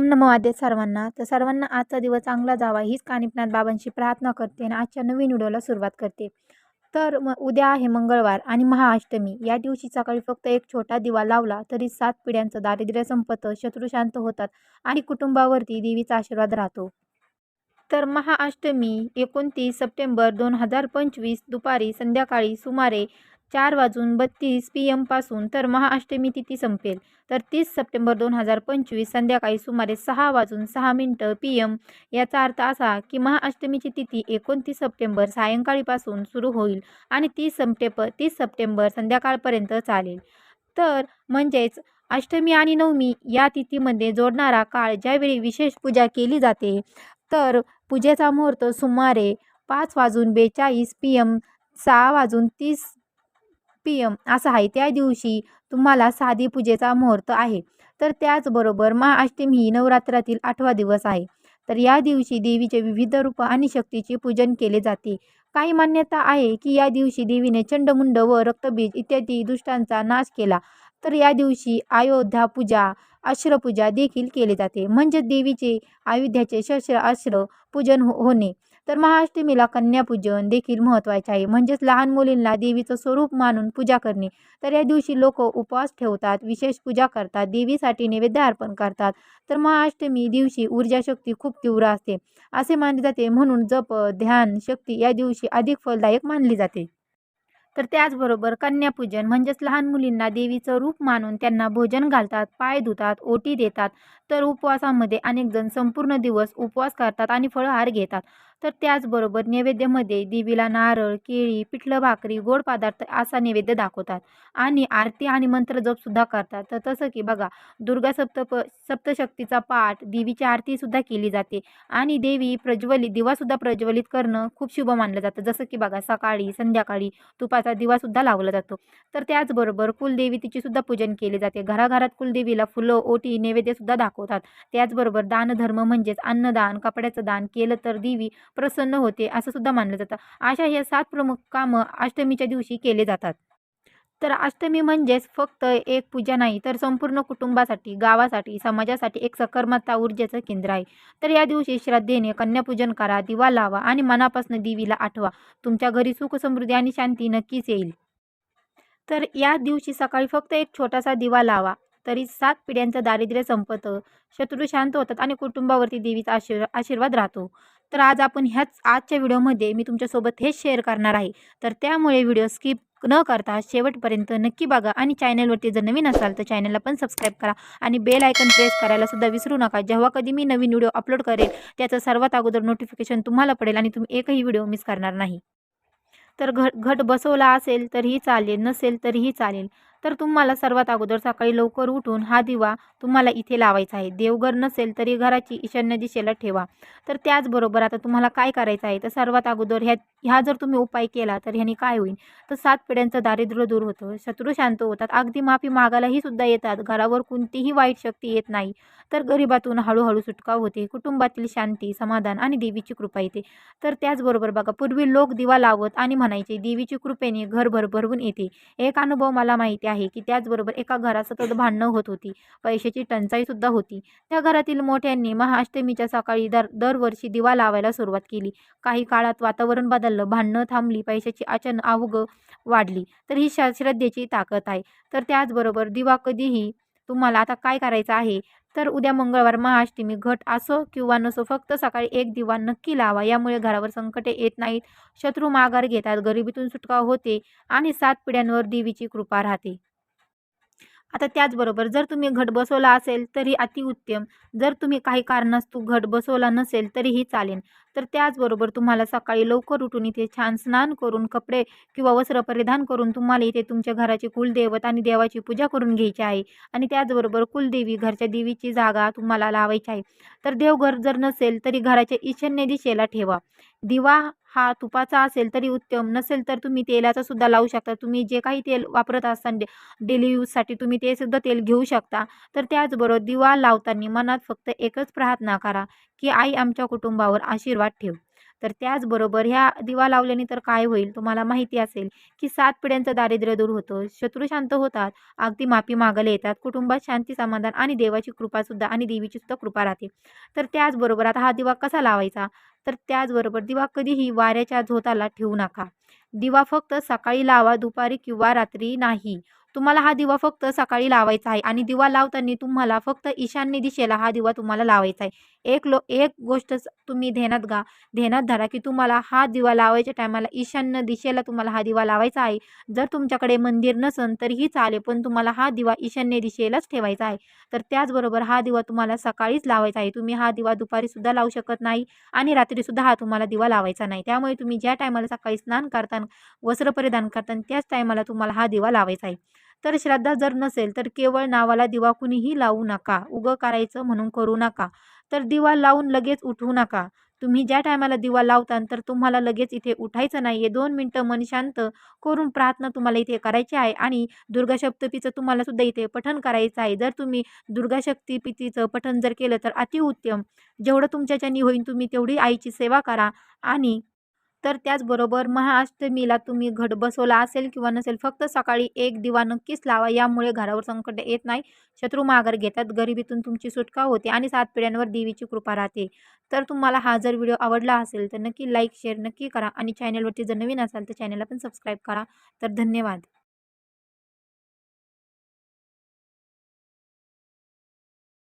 ओम नमो आद्य सर्वांना. तर सर्वांना आजचा दिवस चांगला जावा हीच कानिपनाथ बाबांची प्रार्थना करते आणि आजच्या नवीन व्हिडिओला सुरुवात करते. तर म उद्या आहे मंगळवार आणि महाअष्टमी. या दिवशी सकाळी फक्त एक छोटा दिवा लावला तरी सात पिढ्यांचं दारिद्र्य संपतं शत्रू शांत होतात आणि कुटुंबावरती देवीचा आशीर्वाद राहतो. तर महाअष्टमी एकोणतीस सप्टेंबर दोन हजार पंचवीस दुपारी संध्याकाळी सुमारे चार वाजून बत्तीस पी एमपासून तर महाअष्टमी तिथी संपेल. तर तीस सप्टेंबर दोन हजार पंचवीस संध्याकाळी सुमारे सहा वाजून सहा मिनटं पी एम याचा अर्थ असा की महाअष्टमीची तिथी एकोणतीस सप्टेंबर सायंकाळीपासून सुरू होईल आणि तीस सप्टेंबर तीस सप्टेंबर संध्याकाळपर्यंत चालेल. तर म्हणजेच अष्टमी आणि नवमी या तिथीमध्ये जोडणारा काळ ज्यावेळी विशेष पूजा केली जाते तर पूजेचा मुहूर्त सुमारे पाच वाजून बेचाळीस पी एम सहा वाजून तीस पी एम असा आहे. त्या दिवशी तुम्हाला साधी पूजेचा मुहूर्त आहे. तर त्याचबरोबर महाअष्टमी ही नवरात्रातील आठवा दिवस आहे. तर या दिवशी देवीचे विविध रूप आणि शक्तीचे पूजन केले जाते. काही मान्यता आहे की या दिवशी देवीने चंडमुंड व रक्तबीज इत्यादी दुष्टांचा नाश केला. तर या दिवशी अयोध्या पूजा अश्रपूजा देखील केले जाते. म्हणजे देवीचे अयोध्याचे शस्त्र अश्र पूजन हो होणे. तर महाअष्टमीला कन्यापूजन देखील महत्त्वाचे आहे. म्हणजेच लहान मुलींना देवीचं स्वरूप मानून पूजा करणे. तर या दिवशी लोक उपवास ठेवतात विशेष पूजा करतात देवीसाठी नैवेद्य अर्पण करतात. तर महाअष्टमी दिवशी ऊर्जा शक्ती खूप तीव्र असते. असे मानले जाते. म्हणून जप ध्यान शक्ती या दिवशी अधिक फलदायक मानली जाते. तर त्याचबरोबर कन्यापूजन म्हणजेच लहान मुलींना देवीचं रूप मानून त्यांना भोजन घालतात पाय धुतात ओटी देतात. तर उपवासामध्ये अनेकजण संपूर्ण दिवस उपवास करतात आणि फळहार घेतात. तर त्याचबरोबर नैवेद्यामध्ये देवीला नारळ केळी पिठलं भाकरी गोड पदार्थ असा नैवेद्य दाखवतात. आणि आरती आणि मंत्र जपसुद्धा करतात. तर तसं की बघा दुर्गा सप्तप सप्तशक्तीचा पाठ देवीची आरतीसुद्धा केली जाते. आणि देवी प्रज्वलित दिवासुद्धा प्रज्वलित करणं खूप शुभ मानलं जातं. जसं की बघा सकाळी संध्याकाळी तुपाचा दिवासुद्धा लावला जातो. तर त्याचबरोबर कुलदेवी तिचीसुद्धा पूजन केले जाते. घराघरात कुलदेवीला फुलं ओटी नैवेद्यसुद्धा दाखवतात. त्याचबरोबर दानधर्म म्हणजेच अन्नदान कपड्याचं दान केलं तर देवी प्रसन्न होते असं सुद्धा मानलं जातं. अशा ह्या सात प्रमुख कामं अष्टमीच्या दिवशी केले जातात. तर अष्टमी म्हणजेच फक्त एक पूजा नाही तर संपूर्ण कुटुंबासाठी गावासाठी समाजासाठी एक सकर्मता ऊर्जेचं केंद्र आहे. तर या दिवशी श्रद्धेने कन्यापूजन करा दिवा लावा आणि मनापासून देवीला आठवा. तुमच्या घरी सुख समृद्धी आणि शांती नक्कीच येईल. तर या दिवशी सकाळी फक्त एक छोटासा दिवा लावा तरी सात पिढ्यांचं दारिद्र्य संपतं शत्रू शांत होतात आणि कुटुंबावरती देवीचा आशीर्वाद आशीर्वाद राहतो. तर आज आपण ह्याच आजच्या व्हिडिओमध्ये मी तुमच्यासोबत हेच शेअर करणार आहे. तर त्यामुळे व्हिडिओ स्किप न करता शेवटपर्यंत नक्की बघा आणि चॅनलवरती जर नवीन असाल तर चॅनलला पण सबस्क्राईब करा आणि बेल आयकन प्रेस करायला सुद्धा विसरू नका. जेव्हा कधी मी नवीन व्हिडिओ अपलोड करेल त्याचं सर्वात अगोदर नोटिफिकेशन तुम्हाला पडेल आणि तुम्ही एकही व्हिडिओ मिस करणार नाही. तर घट घट बसवला असेल तरीही चालेल नसेल तरीही चालेल. तर तुम्हाला सर्वात अगोदर सकाळी लवकर उठून हा दिवा तुम्हाला इथे लावायचा आहे. देवघर नसेल तरी घराची ईशान्य दिशेला ठेवा. तर त्याचबरोबर आता तुम्हाला काय करायचं आहे? तर सर्वात अगोदर ह्या ह्या जर तुम्ही उपाय केला तर ह्याने काय होईल? तर सात पिढ्यांचं दारिद्र्य दूर होतं. शत्रू शांत होतात. अगदी माफी मागायलाही सुद्धा येतात. घरावर कोणतीही वाईट शक्ती येत नाही. तर गरिबातून हळूहळू सुटका होते. कुटुंबातील शांती समाधान आणि देवीची कृपा येते. तर त्याचबरोबर बघा पूर्वी लोक दिवा लावत आणि म्हणायचे देवीची कृपेने घर भरभरून येते. एक अनुभव मला माहिती आहे की त्याचबरोबर एका घरात सतत भांडणं होत होती. पैशाची टंचाईसुद्धा होती. त्या घरातील मोठ्यांनी महाअष्टमीच्या सकाळी दर दरवर्षी दिवा लावायला सुरुवात केली. काही काळात वातावरण बदललं भांडणं थांबली पैशाची अचानक आवग वाढली. तर ही श श्रद्धेची ताकद आहे. तर त्याचबरोबर दिवा कधीही तुम्हाला आता काय करायचं आहे? तर उद्या मंगळवार महाअष्टमी घट असो किंवा नसो फक्त सकाळी एक दिवा नक्की लावा. यामुळे घरावर संकटे येत नाहीत. शत्रू माघार घेतात. गरिबीतून सुटका होते आणि सात पिढ्यांवर देवीची कृपा राहते. आता त्याचबरोबर जर तुम्ही घट बसवला असेल तरी अतिउत्तम. जर तुम्ही काही कारणास्तव घट बसवला नसेल तरीही चालेल. तर त्याचबरोबर तुम्हाला सकाळी लवकर उठून इथे छान स्नान करून कपडे किंवा वस्त्र परिधान करून तुम्हाला इथे तुमच्या घराचे कुलदैवत आणि देवाची पूजा करून घ्यायची आहे. आणि त्याचबरोबर कुलदेवी घरच्या देवीची जागा तुम्हाला लावायची आहे. तर देवघर जर नसेल तरी घराच्या ईशान्य दिशेला ठेवा. दिवा हा तुपाचा असेल तरी उत्तम नसेल तर तुम्ही तेलाचा सुद्धा लावू शकता. तुम्ही जे काही तेल वापरत असाल डे डेली यूजसाठी तुम्ही ते सुद्धा तेल घेऊ शकता. तर त्याचबरोबर दिवा लावताना मनात फक्त एकच प्रार्थना करा की आई आमच्या कुटुंबावर आशीर्वाद ठेव. तर त्याचबरोबर ह्या दिवा लावल्याने तर काय होईल? तुम्हाला माहिती असेल की सात पिढ्यांचं दारिद्र्य दूर होतं शत्रू शांत होतात अगदी माफी मागायला येतात कुटुंबात शांती समाधान आणि देवाची कृपासुद्धा आणि देवीची सुद्धा कृपा राहते. तर त्याचबरोबर आता हा दिवा कसा लावायचा? तर त्याचबरोबर दिवा कधीही वाऱ्याच्या झोताला ठेवू नका. दिवा फक्त सकाळी लावा दुपारी किंवा रात्री नाही. तुम्हाला हा दिवा फक्त सकाळी लावायचा आहे आणि दिवा लावताना तुम्हाला फक्त ईशान्य दिशेला हा दिवा तुम्हाला लावायचा आहे. एक लो एक गोष्ट तुम्ही ध्यानात गा ध्यानात धरा की तुम्हाला हा दिवा लावायच्या टायमाला ईशान्य दिशेला तुम्हाला हा दिवा लावायचा आहे. जर तुमच्याकडे मंदिर नसन तरीही चालेल पण तुम्हाला हा दिवा ईशान्य दिशेलाच ठेवायचा आहे. तर त्याचबरोबर हा दिवा तुम्हाला सकाळीच लावायचा आहे. तुम्ही हा दिवा दुपारीसुद्धा लावू शकत नाही आणि रात्रीसुद्धा हा तुम्हाला दिवा लावायचा नाही. त्यामुळे तुम्ही ज्या टायमाला सकाळी स्नान करताना वस्त्र परिधान करताना त्याच टायमाला तुम्हाला हा दिवा लावायचा आहे. तर श्रद्धा जर नसेल तर केवळ नावाला दिवा कुणीही लावू नका. उगं करायचं म्हणून करू नका. तर दिवा लावून लगेच उठवू नका. तुम्ही ज्या टायमाला दिवा लावता तर तुम्हाला लगेच इथे उठायचं नाही आहे दोन मिनटं मन शांत करून प्रार्थना तुम्हाला इथे करायची आहे आणि दुर्गा सप्तपीचं तुम्हाला सुद्धा इथे पठण करायचं आहे. जर तुम्ही दुर्गा शक्तिपीतीचं पठण जर केलं तर अतिउत्तम. जेवढं तुमच्याच्यानी होईल तुम्ही तेवढी आईची सेवा करा आणि तर त्याचबरोबर महाअष्टमीला तुम्ही घट बसवला असेल किंवा नसेल फक्त सकाळी एक दिवा नक्कीच लावा. यामुळे घरावर संकट येत नाही. शत्रू माघार घेतात. गरिबीतून तुमची सुटका होते आणि सात पिढ्यांवर देवीची कृपा राहते. तर तुम्हाला हा जर व्हिडिओ आवडला असेल तर नक्की लाईक शेअर नक्की करा आणि चॅनलवरती जर नवीन असाल तर चॅनलला पण सबस्क्राईब करा. तर धन्यवाद.